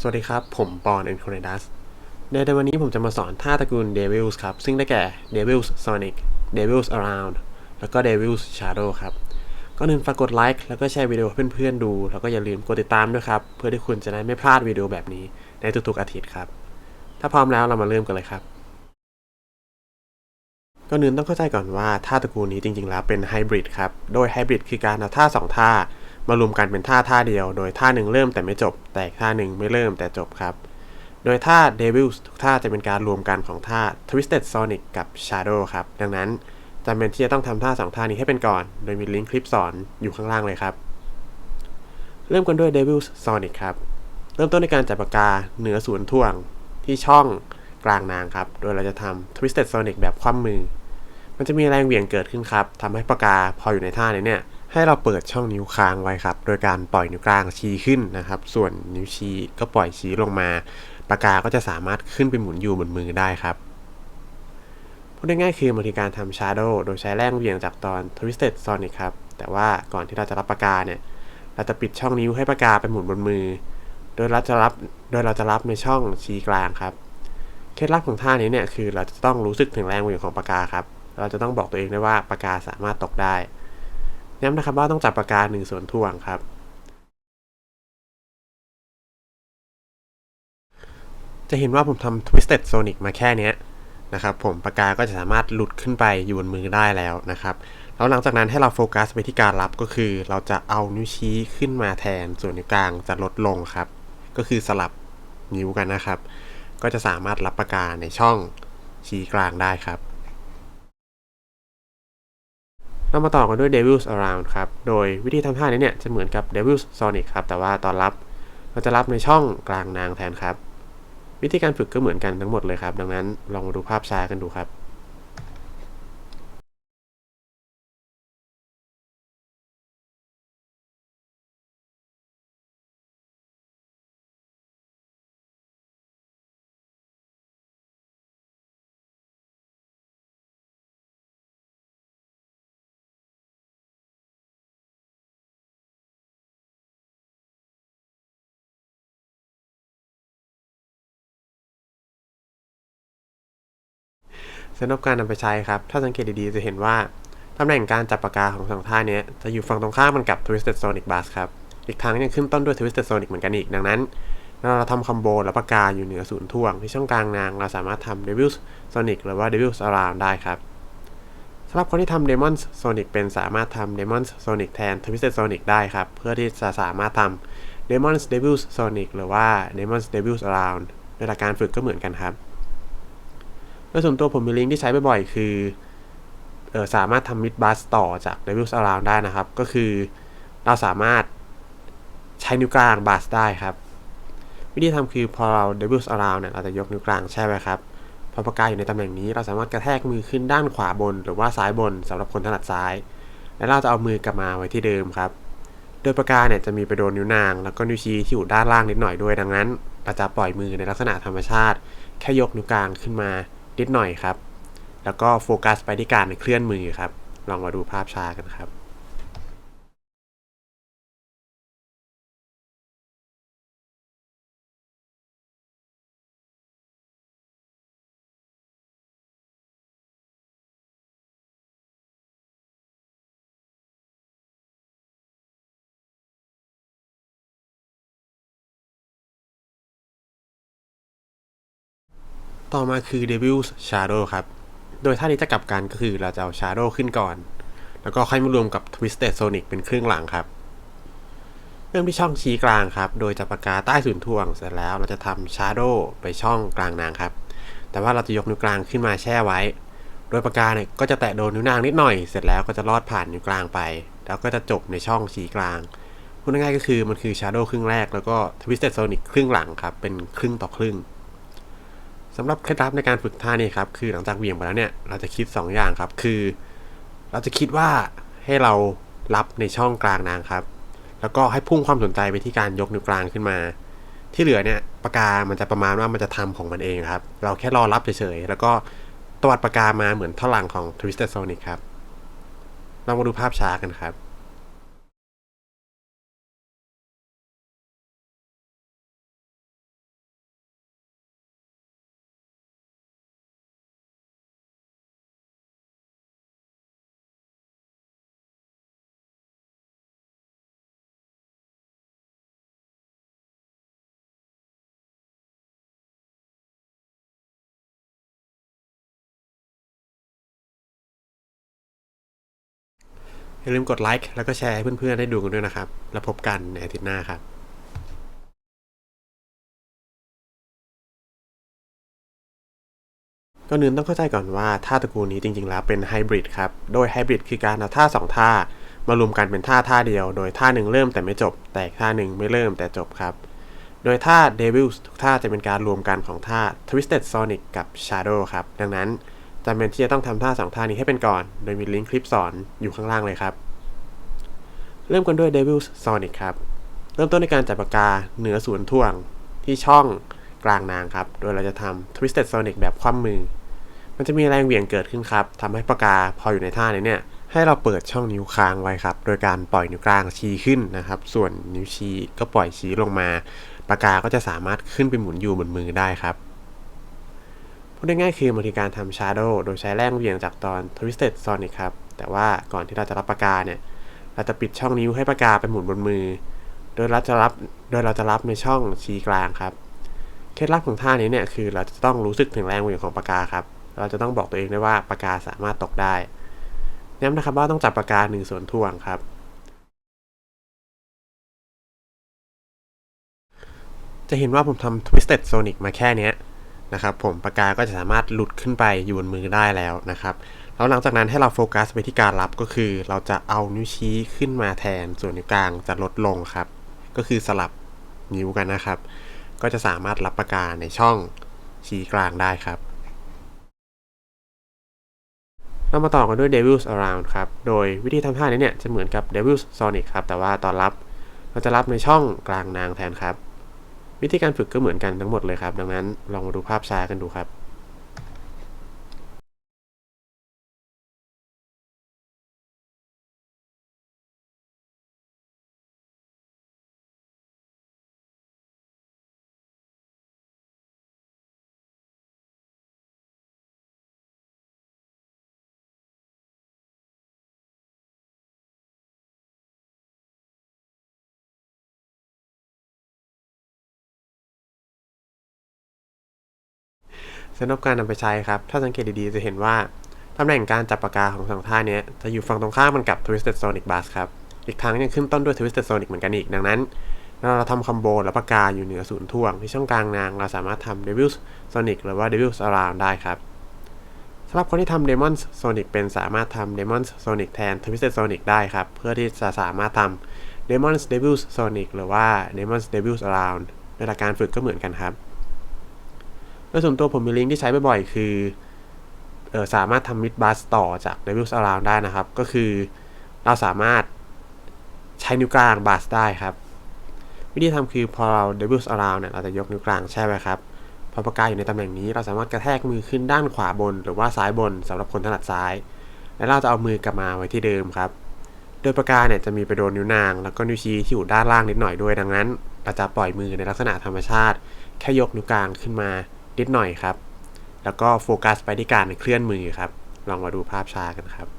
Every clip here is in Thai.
สวัสดีครับ ผมปอนเอ็นโคเนดัสในวันนี้ผมจะมาสอนท่าตระกูล Devils ครับ ซึ่งได้แก่ Devils Sonic Devils Around แล้วก็ Devils Shadow ครับ ก็นึงฝากกดไลค์แล้วก็แชร์วิดีโอเพื่อนๆดู แล้วก็อย่าลืมกดติดตามด้วยครับ เพื่อที่คุณจะได้ไม่พลาดวิดีโอแบบนี้ในทุกๆอาทิตย์ครับ ถ้าพร้อมแล้วเรามาเริ่มกันเลยครับก็นึงต้องเข้าใจก่อนว่าท่าตระกูลนี้จริงๆแล้วเป็นไฮบริดครับ โดยไฮบริดคือการเอาท่า 2 ท่า มารวมกันเป็นท่าท่าเดียว โดยท่าหนึ่งเริ่มแต่ไม่จบ แต่ท่าหนึ่งไม่เริ่มแต่จบครับ โดยท่า Devils ทุกท่าจะเป็นการรวมกันของท่า Twisted Sonic กับ Shadow ครับ ดังนั้นจำเป็นที่จะต้องทำท่า2ท่านี้ให้เป็นก่อน โดยมีลิงก์คลิปสอนอยู่ข้างล่างเลยครับ เริ่มกันด้วย Devils Sonic ครับ เริ่มต้นในการจับปากกาเหนือศูนย์ถ่วงที่ช่องกลางนางครับ โดยเราจะทำ Twisted Sonic แบบคว่ำมือ มันจะมีแรงเหวี่ยงเกิดขึ้นครับทำให้ปากกาพออยู่ในท่านี้เนี่ย ให้เราเปิดช่องนิ้วค้างไว้ครับ โดยการปล่อยนิ้วกลางชี้ขึ้นนะครับ ส่วนนิ้วชี้ก็ปล่อยชี้ลงมา ปากกาก็จะสามารถขึ้นไปหมุนอยู่บนมือได้ครับพูดง่ายๆคือมันคือการทำ Shadow โดยใช้แรงเหวี่ยงจากตอน Twisted Sonic ครับ แต่ว่าก่อนที่เราจะรับปากกาเนี่ย เราจะปิดช่องนิ้วให้ปากกาไปหมุนบนมือ โดยเราจะรับ โดยเราจะรับในช่องชี้กลางครับ เคล็ดลับของท่านี้เนี่ยคือเราจะต้องรู้สึกถึงแรงเหวี่ยงของปากกาครับ เราจะต้องบอกตัวเองได้ว่าปากกาสามารถตกได้ ย้ำนะครับว่าต้องจับปากกาหนึ่งส่วนท่วงครับ จะเห็นว่าผมทำ Twisted Sonic มาแค่เนี้ยนะครับผมปากกาก็จะสามารถหลุดขึ้นไปอยู่บนมือได้แล้วนะครับ แล้วหลังจากนั้นให้เราโฟกัสไปที่การรับก็คือ เราจะเอานิ้วชี้ขึ้นมาแทนส่วนนิ้วกลางจะลดลงครับ ก็คือสลับนิ้วกันนะครับ ก็จะสามารถรับปากกาในช่องชี้กลางได้ครับ เรามาต่อกันด้วย Devils Around ครับ โดยวิธีทำท่านี้เนี่ยจะเหมือนกับ Devils Sonic ครับ แต่ว่าตอนรับเราจะรับในช่องกลางนางแทนครับ วิธีการฝึกก็เหมือนกันทั้งหมดเลยครับ ดังนั้นลองมาดูภาพช้ากันดูครับ สำหรับการนำไปใช้ครับ ถ้าสังเกตดีๆ จะเห็นว่าตำแหน่งการจับปากกาของสองท่านี้จะอยู่ฝั่งตรงข้ามมันกับ Twisted Sonic Bass ครับ อีกทั้งยังขึ้นต้นด้วย Twisted Sonic เหมือนกันอีก ดังนั้นเราทำคอมโบแล้วปากกาอยู่เหนือศูนย์ท่วง ที่ช่องกลางนางเราสามารถทำ Devils Sonic หรือว่า Devils Around ได้ครับสำหรับคนที่ทำ Demons Sonic เป็นสามารถทำ Demons Sonic แทน Twisted Sonic ได้ครับ เพื่อที่จะสามารถทำ Demons Devils Sonic หรือว่า Demons Devils Around ในหลักการฝึกก็เหมือนกันครับ โดยส่วนตัวผมมีลิงก์ที่ใช้บ่อยๆ คือเออสามารถทำมิดบัสต่อจาก Devils Around ได้นะครับ ก็คือเราสามารถใช้นิ้วกลางบัสได้ครับ วิธีทำคือพอเรา Devils Around เนี่ยเราจะยกนิ้วกลางใช่ไหมครับ พอปากกาอยู่ในตำแหน่งนี้ เราสามารถกระแทกมือขึ้นด้านขวาบน หรือว่าซ้ายบนสำหรับคนถนัดซ้าย แล้วเราจะเอามือกลับมาไว้ที่เดิมครับโดยปากกาเนี่ยจะมีไปโดนนิ้วนาง แล้วก็นิ้วชี้ที่อยู่ด้านล่างนิดหน่อยด้วยดังนั้นเราจะปล่อยมือในลักษณะธรรมชาติ แค่ยกนิ้วกลางขึ้นมา นิดหน่อยครับ แล้วก็โฟกัสไปที่การเคลื่อนมือครับ ลองมาดูภาพช้ากันครับ ต่อมาคือ Devil's Shadow ครับ โดยท่านี้จะกลับกันก็คือเราจะเอา Shadow ขึ้นก่อน แล้วก็ค่อยมารวมกับ Twisted Sonic เป็นครึ่งหลังครับ เริ่มที่ช่องชี้กลางครับ โดยจับปากกาใต้ศูนย์ถ่วงเสร็จแล้วเราจะทำ Shadow ไปช่องกลางนางครับ แต่ว่าเราจะยกนิ้วกลางขึ้นมาแช่ไว้ โดยปากกาเนี่ยก็จะแตะโดนนิ้วนางนิดหน่อย เสร็จแล้วก็จะลอดผ่านนิ้วกลางไป แล้วก็จะจบในช่องชี้กลาง พูดง่ายๆก็คือมันคือ Shadow ครึ่งแรก แล้วก็ Twisted Sonic ครึ่งหลังครับ เป็นครึ่งต่อครึ่ง สำหรับเคล็ดลับในการฝึกท่านี้ครับคือหลังจากเวียงไปแล้วเนี่ยเราจะคิด 2 อย่างครับ คือ เราจะคิดว่าให้เรารับในช่องกลางนางครับ แล้วก็ให้พุ่งความสนใจไปที่การยกนิ้วกลางขึ้นมา ที่เหลือเนี่ยปากกา มันจะประมาณว่ามันจะทำของมันเองครับ เราแค่รอรับเฉยๆแล้วก็ตวัดปากกามาเหมือนท่อนหลังของ Twisted Sonic ครับเรามาดูภาพช้ากันครับ อย่าลืมกดไลค์แล้วก็แชร์ให้เพื่อนๆได้ดูกันด้วยนะครับ แล้วพบกันในอาทิตย์หน้าครับก่อนอื่นต้องเข้าใจก่อนว่าท่าตระกูลนี้จริงๆ แล้วเป็นไฮบริดครับ โดยไฮบริดคือการเอาท่า 2 ท่ามารวมกันเป็นท่าท่าเดียว โดยท่าหนึ่งเริ่มแต่ไม่จบ แต่อีกท่าหนึ่งไม่เริ่มแต่จบครับ โดยท่า Devils ทุกท่าจะเป็นการรวมกันของท่า Twisted Sonic กับ Shadow ครับ ดังนั้น จำเป็นที่จะต้องทำท่า2ท่านี้ให้เป็นก่อน โดยมีลิงก์คลิปสอนอยู่ข้างล่างเลยครับ เริ่มกันด้วย Devils Sonic ครับ เริ่มต้นในการจับปากกาเหนือศูนย์ถ่วงที่ช่องกลางนางครับ โดยเราจะทำ Twisted Sonic แบบคว่ำมือ มันจะมีแรงเหวี่ยงเกิดขึ้นครับทำให้ปากกาพออยู่ในท่านี้เนี่ย ให้เราเปิดช่องนิ้วค้างไว้ครับ โดยการปล่อยนิ้วกลางชี้ขึ้นนะครับ ส่วนนิ้วชี้ก็ปล่อยชี้ลงมา ปากกาก็จะสามารถขึ้นไปหมุนอยู่บนมือได้ครับ พูดง่ายๆคือมันคือการทำ Shadow โดยใช้แรงเหวี่ยงจากตอน Twisted Sonic ครับ แต่ว่าก่อนที่เราจะรับปากกาเนี่ย เราจะปิดช่องนิ้วให้ปากกาไปหมุนบนมือ โดยเราจะรับ โดยเราจะรับในช่องชี้กลางครับ เคล็ดลับของท่านี้เนี่ยคือเราจะต้องรู้สึกถึงแรงเหวี่ยงของปากกาครับ เราจะต้องบอกตัวเองได้ว่าปากกาสามารถตกได้ย้ำนะครับว่าต้องจับปากกาหนึ่งส่วนท่วงครับจะเห็นว่าผมทำ Twisted Sonic มาแค่เนี้ย นะครับผมปากกาก็จะสามารถหลุดขึ้นไปอยู่บนมือได้แล้วนะครับแล้วหลังจากนั้นให้เราโฟกัสไปที่การรับก็คือ เราจะเอานิ้วชี้ขึ้นมาแทนส่วนนิ้วกลางจะลดลงครับ ก็คือสลับนิ้วกันนะครับ ก็จะสามารถรับปากกาในช่องชี้กลางได้ครับเรามาต่อกันด้วย Devil's Around ครับ โดยวิธีทำท่านี้เนี่ยจะเหมือนกับ Devil's Sonic ครับ แต่ว่าตอนรับเราจะรับในช่องกลางนางแทนครับ วิธีการฝึกก็เหมือนกันทั้งหมดเลยครับ ดังนั้นลองมาดูภาพช้ากันดูครับ สำหรับการนำไปใช้ครับ ถ้าสังเกตดีๆ จะเห็นว่าตำแหน่งการจับปากกาของสองท่านี้จะอยู่ฝั่งตรงข้ามมันกับ Twisted Sonic Bass ครับ อีกทั้งยังขึ้นต้นด้วย Twisted Sonic เหมือนกันอีก ดังนั้นเราทำคอมโบแล้วปากกาอยู่เหนือศูนย์ท่วง ที่ช่องกลางนางเราสามารถทำ Devil's Sonic หรือว่า Devil's Around ได้ครับสำหรับคนที่ทำ Demon's Sonic เป็นสามารถทำ Demon's Sonic แทน Twisted Sonic ได้ครับ เพื่อที่จะสามารถทำ Demon's Devil's Sonic หรือว่า Demon's Devil's Around ในหลักการฝึกก็เหมือนกันครับ โดยส่วนตัวผมมีลิงก์ที่ใช้บ่อยๆ คือเออสามารถทำมิดบัสต่อจาก Devil's Around ได้นะครับ ก็คือเราสามารถใช้นิ้วกลางบัสได้ครับ วิธีทำคือพอเรา Devil's Around เนี่ยเราจะยกนิ้วกลางใช่ไหมครับ พอปากกาอยู่ในตำแหน่งนี้ เราสามารถกระแทกมือขึ้นด้านขวาบน หรือว่าซ้ายบนสำหรับคนถนัดซ้าย แล้วเราจะเอามือกลับมาไว้ที่เดิมครับ โดยปากกาเนี่ยจะมีไปโดนนิ้วนาง แล้วก็นิ้วชี้ที่อยู่ด้านล่างนิดหน่อยด้วยดังนั้นเราจะปล่อยมือในลักษณะธรรมชาติ แค่ยกนิ้วกลางขึ้นมา นิดหน่อยครับ แล้วก็โฟกัสไปที่การเคลื่อนมือครับ ลองมาดูภาพช้ากันครับ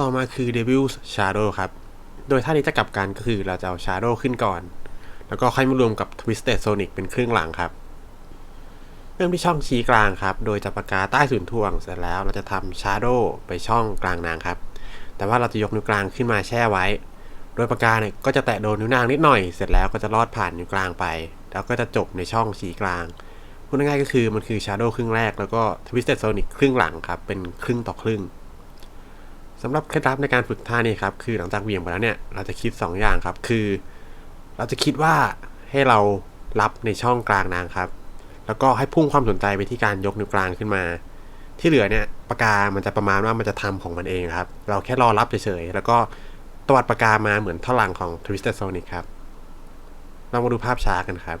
ต่อมาคือ Devil's Shadow ครับ โดยท่านี้จะกลับกันก็คือเราจะเอา Shadow ขึ้นก่อน แล้วก็ค่อยมารวมกับ Twisted Sonic เป็นครึ่งหลังครับ เริ่มที่ช่องชี้กลางครับ โดยจับปากกาใต้ศูนย์ถ่วงเสร็จแล้วเราจะทำ Shadow ไปช่องกลางนางครับ แต่ว่าเราจะยกนิ้วกลางขึ้นมาแช่ไว้ โดยปากกาเนี่ยก็จะแตะโดนนิ้วนางนิดหน่อย เสร็จแล้วก็จะลอดผ่านนิ้วกลางไป แล้วก็จะจบในช่องชี้กลางพูดง่ายๆก็คือมันคือ Shadow ครึ่งแรกแล้วก็ Twisted Sonic ครึ่งหลังครับเป็นครึ่งต่อครึ่ง สำหรับเคล็ดลับในการฝึกท่านี้ครับ คือหลังจากเหวี่ยงไปแล้วเนี่ยเราจะคิด 2 อย่างครับ คือ เราจะคิดว่าให้เรารับในช่องกลางนางครับ แล้วก็ให้พุ่งความสนใจไปที่การยกนิ้วกลางขึ้นมา ที่เหลือเนี่ยปากกา มันจะประมาณว่ามันจะทำของมันเองครับ เราแค่รอรับเฉยๆ แล้วก็ตวัดปากกามาเหมือนท่อนหลังของ Twisted Sonic ครับ เรามาดูภาพช้ากันครับ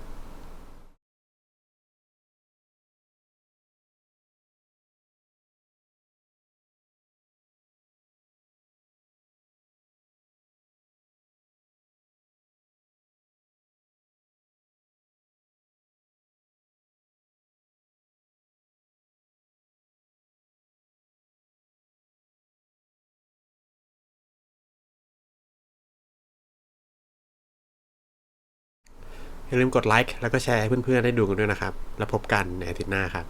อย่าลืมกดไลค์แล้วก็แชร์ให้เพื่อนๆได้ดูกันด้วยนะครับ แล้วพบกันในอาทิตย์หน้าครับ